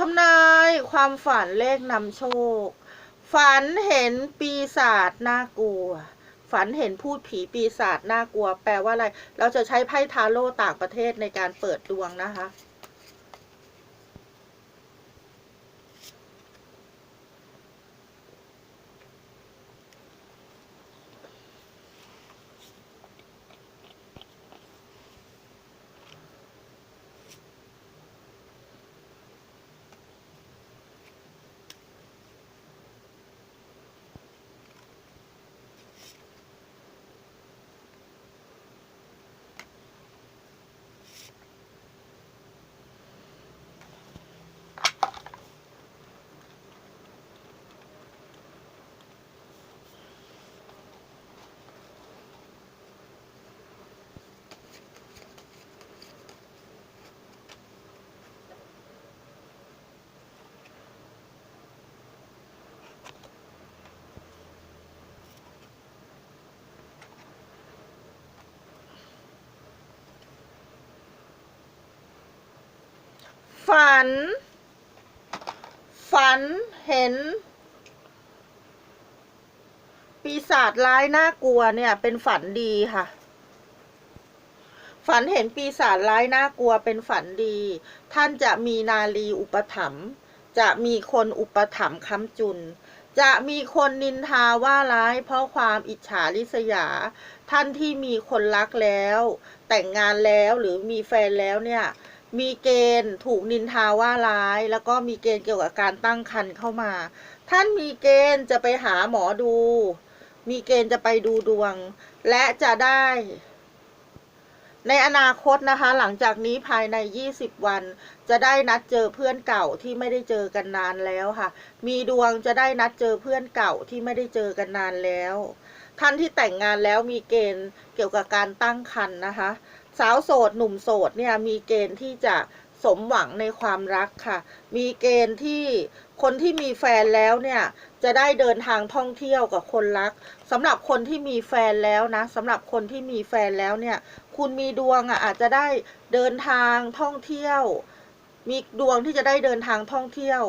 ทำนายความฝันเลขนำโชค ฝันเห็นปีศาจน่ากลัว ฝันเห็นพูดผีปีศาจน่ากลัว แปลว่าอะไร เราจะใช้ไพ่ทาโร่ต่างประเทศในการเปิดดวงนะคะ ฝัน ฝันเห็น ปีศาจร้ายน่ากลัวเนี่ย เป็นฝันดีค่ะ ฝันเห็นปีศาจร้ายน่ากลัวเป็นฝันดี ท่านจะมีนาลีอุปถัมภ์จะมีคนอุปถัมภ์ค้ำจุน จะมีคนนินทาว่าร้าย เพราะความอิจฉาริษยา ท่านที่มีคนรักแล้ว แต่งงานแล้วหรือมีแฟนแล้วเนี่ย มีเกณฑ์ถูกนินทาว่าร้าย แล้วก็มีเกณฑ์เกี่ยวกับการตั้งครรภ์เข้ามา ท่านมีเกณฑ์จะไปหาหมอดู มีเกณฑ์จะไปดูดวง และจะได้ ในอนาคตนะคะ หลังจากนี้ภายใน 20 วัน จะได้นัดเจอเพื่อนเก่าที่ไม่ได้เจอกันนานแล้วค่ะ มีดวงจะได้นัดเจอเพื่อนเก่าที่ไม่ได้เจอกันนานแล้ว ท่านที่แต่งงานแล้วมีเกณฑ์เกี่ยวกับการตั้งครรภ์นะคะ สาวโสดหนุ่มโสดเนี่ยมีเกณฑ์ที่จะสมหวังในความรักค่ะ มีเกณฑ์ที่คนที่มีแฟนแล้วเนี่ยจะได้เดินทางท่องเที่ยวกับคนรักสำหรับคนที่มีแฟนแล้วนะสำหรับคนที่มีแฟนแล้วเนี่ย คุณมีดวงอะอาจจะได้เดินทางท่องเที่ยว มีดวงที่จะได้เดินทางท่องเที่ยว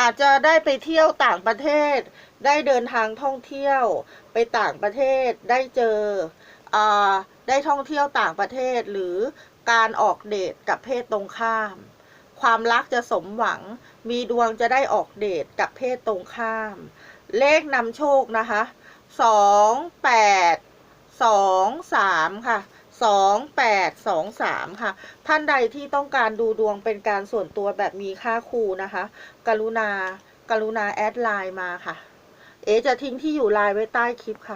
อาจจะได้ไปเที่ยวต่างประเทศ ได้เดินทางท่องเที่ยว ไปต่างประเทศ ได้เจออได้ท่องเที่ยวต่างประเทศ หรือการออกเดทกับเพศตรงข้าม ความรักจะสมหวัง มีดวงจะได้ออกเดทกับเพศตรงข้าม เลขนำโชคนะคะสองแปดสองสามค่ะ สองแปดสองสามค่ะ ท่านใดที่ต้องการดูดวงเป็นการส่วนตัวแบบมีค่าครูนะคะ กรุณา กรุณาแอดไลน์มาค่ะ เอจะทิ้งที่อยู่ไลน์ไว้ใต้คลิปค่ะ